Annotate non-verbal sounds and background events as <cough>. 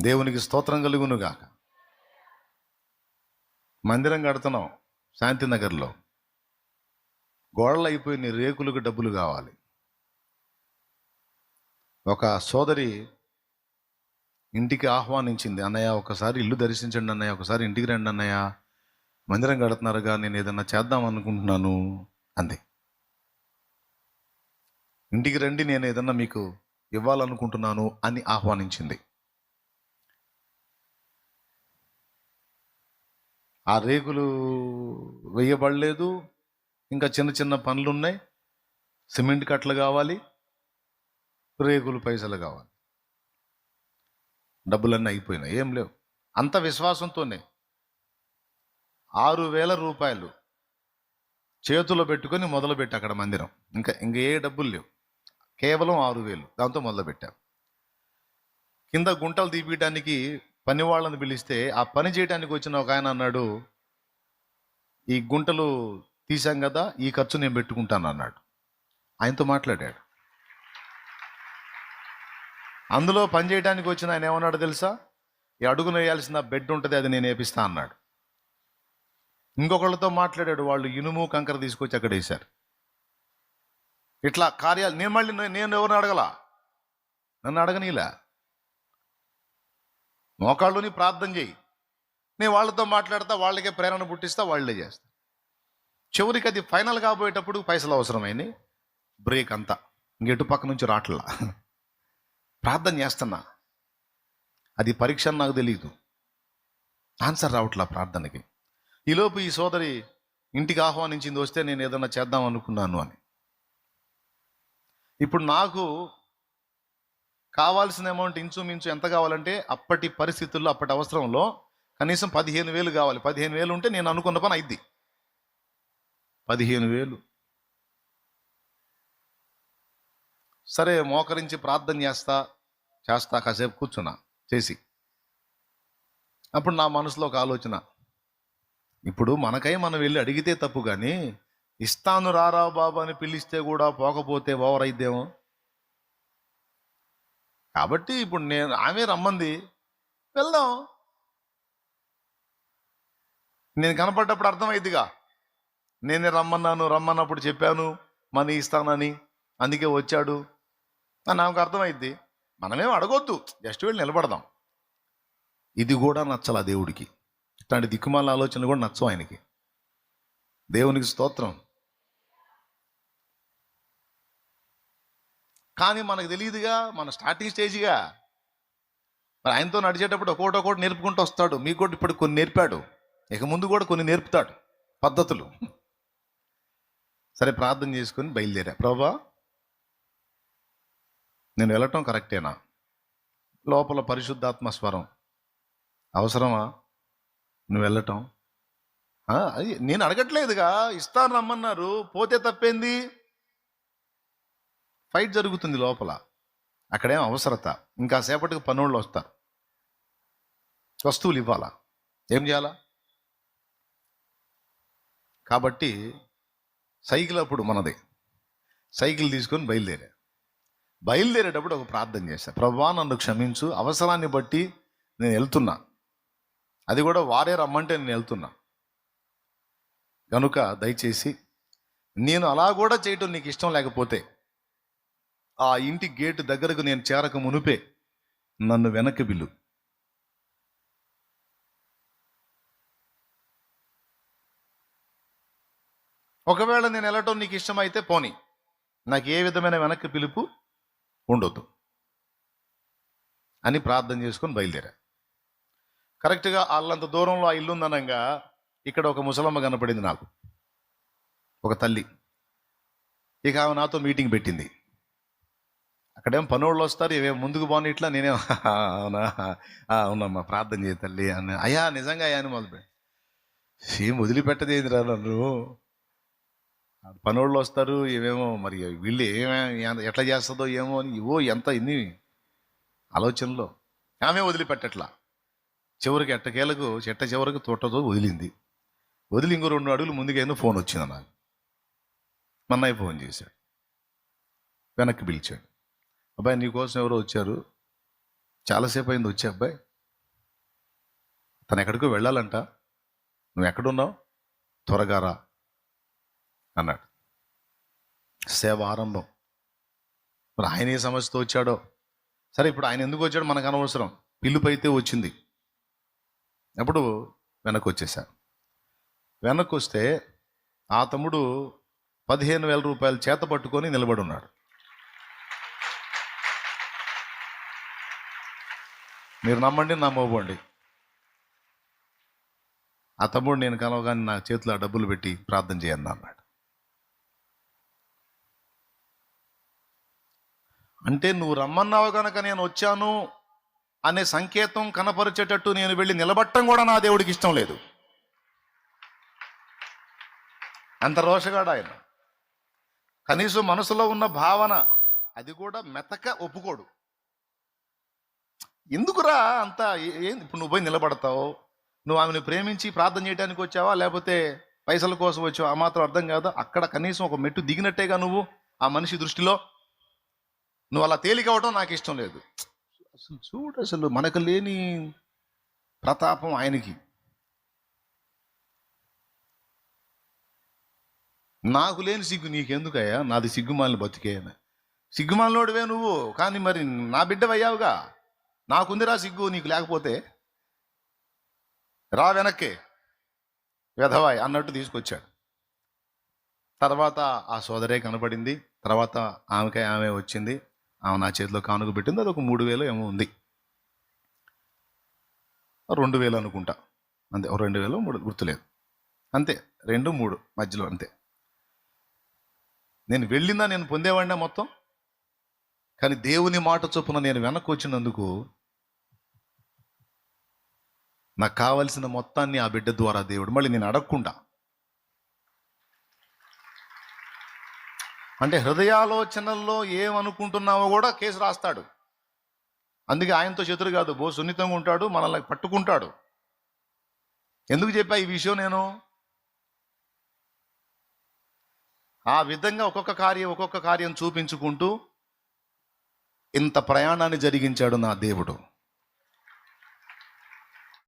దేవునికి స్తోత్రం కలుగునుగాక. మందిరం కడుతున్నాం శాంతినగర్లో గోడలు అయిపోయిన రేకులకు డబ్బులు కావాలి. ఒక సోదరి ఇంటికి ఆహ్వానించింది అన్నయ్య ఒకసారి ఇల్లు దర్శించండి అన్నయ్య ఒకసారి ఇంటికి రండి అన్నయ్య. మందిరం కడుతున్నారుగా నేను ఏదన్నా చేద్దాం అనుకుంటున్నాను అంది. ఇంటికి రండి నేను ఏదన్నా మీకు ఇవ్వాలనుకుంటున్నాను అని ఆహ్వానించింది. ఆ రేకులు వేయబడలేదు. ఇంకా చిన్న చిన్న పనులు ఉన్నాయి సిమెంట్ కట్టలు కావాలి. రేకులు పైసలు కావాలి. డబ్బులన్నీ అయిపోయినాయి. ఏం లేవు. అంత విశ్వాసంతోనే ఆరు వేల రూపాయలు చేతిలో పెట్టుకొని మొదలుపెట్టి అక్కడ మందిరం. ఇంకా ఇంకా ఏ డబ్బులు లేవు. కేవలం ఆరు వేలు. దాంతో మొదలుపెట్టాం. కింద గుంటలు తీపియడానికి పని వాళ్ళని పిలిస్తే ఆ పని చేయడానికి వచ్చిన ఒక ఆయన అన్నాడు ఈ గుంటలు తీసాం కదా ఈ ఖర్చు నేను పెట్టుకుంటాను అన్నాడు. ఆయనతో మాట్లాడాడు. అందులో పని చేయడానికి వచ్చిన ఆయన ఏమన్నాడు తెలుసా? ఈ అడుగున వేయాల్సిన బెడ్ ఉంటుంది అది నేను వేపిస్తా అన్నాడు. ఇంకొకళ్ళతో మాట్లాడాడు వాళ్ళు ఇనుము కంకర తీసుకొచ్చి అక్కడ వేశారు. ఇట్లా కార్యాలు నేను మళ్ళీ నేను ఎవరిని అడగలా? నన్ను అడగనీలా? మోకాళ్ళుని ప్రార్థన చేయి. నేను వాళ్ళతో మాట్లాడతా వాళ్ళకే ప్రేరణ పుట్టిస్తా వాళ్ళే చేస్తా చివరికి అది ఫైనల్ కాబోయేటప్పుడు పైసలు అవసరమైంది. బ్రేక్ అంతా. ఇంకెటు పక్క నుంచి రాట్లా. ప్రార్థన చేస్తున్నా. అది పరీక్ష అని నాకు తెలియదు ఆన్సర్ రావట్లా ప్రార్థనకి. ఈలోపు ఈ సోదరి ఇంటికి ఆహ్వానించింది వస్తే నేను ఏదైనా చేద్దాం అనుకున్నాను అని. ఇప్పుడు నాకు కావాల్సిన అమౌంట్ ఇంచుమించు ఎంత కావాలంటే అప్పటి పరిస్థితుల్లో అప్పటి అవసరంలో కనీసం పదిహేను వేలు కావాలి. పదిహేను వేలు ఉంటే నేను అనుకున్న పని అయింది పదిహేను వేలు. సరే మోకరించి ప్రార్థన చేస్తా చేస్తా కాసేపు కూర్చున్నా చేసి. అప్పుడు నా మనసులో ఒక ఆలోచన. ఇప్పుడు మనకై మనం వెళ్ళి అడిగితే తప్పు కానీ ఇస్తాను రారా బాబు అని పిలిస్తే కూడా పోకపోతే ఓవర్ అయిద్దేమో. కాబట్టి ఇప్పుడు నేను ఆమె రమ్మంది వెళ్దాం. నేను కనపడ్డప్పుడు అర్థమైద్దిగా నేనే రమ్మన్నాను రమ్మన్నప్పుడు చెప్పాను మనీ ఇస్తానని. అందుకే వచ్చాడు. నాకు అర్థమైద్ది మనమేం అడగొద్దు జస్ట్ వెళ్ళి నిలబడదాం. ఇది కూడా నచ్చల దేవుడికి. ఇట్లాంటి దిక్కుమాల ఆలోచనలు కూడా నచ్చవు ఆయనకి. దేవునికి స్తోత్రం. కానీ మనకు తెలియదుగా మన స్టార్టింగ్ స్టేజ్గా మరి ఆయనతో నడిచేటప్పుడు ఒక్కొక్కటి ఒకటి నేర్పుకుంటూ వస్తాడు. మీకు కూడా ఇప్పుడు కొన్ని నేర్పాడు. ఇక ముందు కూడా కొన్ని నేర్పుతాడు. పద్ధతులు. సరే ప్రార్థన చేసుకొని బయలుదేరా. ప్రభా నేను వెళ్ళటం కరెక్టేనా? లోపల పరిశుద్ధాత్మ స్వరం. అవసరమా? నువ్వు వెళ్ళటం? అది నేను అడగట్లేదుగా. ఇస్తాను రమ్మన్నారు. పోతే తప్పేంది? ఫైట్ జరుగుతుంది లోపల. అక్కడేం అవసరత. ఇంకా సేపటికి పనుళ్ళు వస్తారు వస్తువులు ఇవ్వాలా? ఏం చేయాలా? కాబట్టి సైకిల్ అప్పుడు మనది. సైకిల్ తీసుకొని బయలుదేరా. బయలుదేరేటప్పుడు ఒక ప్రార్థన చేశా ప్రభా నన్ను క్షమించు. అవసరాన్ని బట్టి నేను వెళ్తున్నా. అది కూడా వారే రమ్మంటే నేను వెళ్తున్నా. కనుక దయచేసి నేను అలా కూడా చేయటం నీకు ఇష్టం లేకపోతే ఆ ఇంటి గేటు దగ్గరకు నేను చేరక మునుపే నన్ను వెనక్కి పిలు ఒకవేళ నేను వెళ్ళటం నీకు ఇష్టమైతే పోని. నాకు ఏ విధమైన వెనక్కి పిలుపు ఉండొద్దు. అని ప్రార్థన చేసుకొని బయలుదేరా. కరెక్ట్గా వాళ్ళంత దూరంలో ఆ ఇల్లు ఉందనంగా ఇక్కడ ఒక ముసలమ్మ కనపడింది నాకు. ఒక తల్లి. ఇక ఆమె నాతో మీటింగ్ పెట్టింది. అక్కడేం పనోళ్ళు వస్తారు ఇవే ముందుకు పోనీ ఇట్లా నేనే <laughs> అవునా? అవునమ్మా ప్రార్థన చేయ తల్లి అని. అయ్యా నిజంగా అయ్యా అని మొదలు ఏం వదిలిపెట్టదేందిరా నన్ను? పనోళ్ళు వస్తారు ఇవేమో మరి వీళ్ళు ఏమే ఎట్లా చేస్తుందో ఏమో అని ఇవో ఎంత ఇన్ని ఆలోచనలో. ఆమె వదిలిపెట్టట్లా. చివరికి ఎట్టకేలకు చెట్ట చివరికి తోటతో వదిలింది. వదిలి ఇంకో రెండు అడుగులు ముందుకైనా ఫోన్ వచ్చింది నాకు. మన్నయ్య ఫోన్ చేశాడు. వెనక్కి పిలిచాడు. అబ్బాయి నీకోసం ఎవరో వచ్చారు. చాలాసేపు అయింది వచ్చే అబ్బాయి. తను ఎక్కడికో వెళ్ళాలంట. నువ్వు ఎక్కడున్నావు? త్వరగా రా అన్నాడు. సేవ ఆరంభం. మరి ఆయన ఏ సమస్యతో వచ్చాడో? సరే ఇప్పుడు ఆయన ఎందుకు వచ్చాడో మనకు అనవసరం. పిల్లుపైతే వచ్చింది. అప్పుడు వెనక్కి వచ్చేసాను వెనక్కి వస్తే ఆ తమ్ముడు పదిహేను వేల రూపాయలు చేత పట్టుకొని నిలబడి ఉన్నాడు. మీరు నమ్మండి నమ్మబోండి ఆ తమ్ముడు నేను కలవగానే నా చేతిలో ఆ డబ్బులు పెట్టి ప్రార్థన చేయండి అన్నాడు. అంటే నువ్వు రమ్మన్నావు కనుక నేను వచ్చాను అనే సంకేతం కనపరిచేటట్టు నేను వెళ్ళి నిలబట్టం కూడా నా దేవుడికి ఇష్టం లేదు. అంత రోషగాడు ఆయన. కనీసం మనసులో ఉన్న భావన అది కూడా మెతక ఒప్పుకోడు. ఎందుకురా అంత? ఏం ఇప్పుడు నువ్వు పోయి నిలబడతావు. నువ్వు ఆమెను ప్రేమించి ప్రార్థన చేయడానికి వచ్చావా? లేకపోతే పైసల కోసం వచ్చావా? ఆ మాత్రం అర్థం కాదు? అక్కడ కనీసం ఒక మెట్టు దిగినట్టేగా నువ్వు ఆ మనిషి దృష్టిలో? నువ్వు అలా తేలిక నాకు ఇష్టం లేదు. అసలు చూడు అసలు మనకు లేని ప్రతాపం ఆయనకి. నాకు లేని సిగ్గు నీకెందుకయ్యా? నాది సిగ్గుమాలిన బతికేయన సిగ్గుమాలినోడివే నువ్వు. కానీ మరి నా బిడ్డవయ్యావుగా? నాకుందిరా సిగ్గు నీకు లేకపోతే రా వెనక్కే వెధవాయ్ అన్నట్టు తీసుకొచ్చాడు. తర్వాత ఆ సోదరే కనపడింది తర్వాత ఆమెకై ఆమె వచ్చింది ఆమె నా చేతిలో కానుక పెట్టింది అది ఒక మూడు వేలు ఏమో ఉంది. రెండు వేలు అనుకుంటా అంతే రెండు వేలు మూడు గుర్తులేదు. అంతే రెండు మూడు మధ్యలో అంతే. నేను వెళ్ళిందా నేను పొందేవాడినా మొత్తం కానీ దేవుని మాట చొప్పున నేను వెనక్కి వచ్చినందుకు నాకు కావలసిన మొత్తాన్ని ఆ బిడ్డ ద్వారా దేవుడు మళ్ళీ నేను అడగకుండా. అంటే హృదయాలోచనల్లో ఏమనుకుంటున్నావో కూడా కేసు రాస్తాడు. అందుకే ఆయనతో శత్రు కాదు బో సున్నితంగా ఉంటాడు మనల్ని పట్టుకుంటాడు. ఎందుకు చెప్పా ఈ విషయం నేను? ఆ విధంగా ఒక్కొక్క కార్యం ఒక్కొక్క కార్యం చూపించుకుంటూ ఇంత ప్రయాణాన్ని జరిగించాడు నా దేవుడు.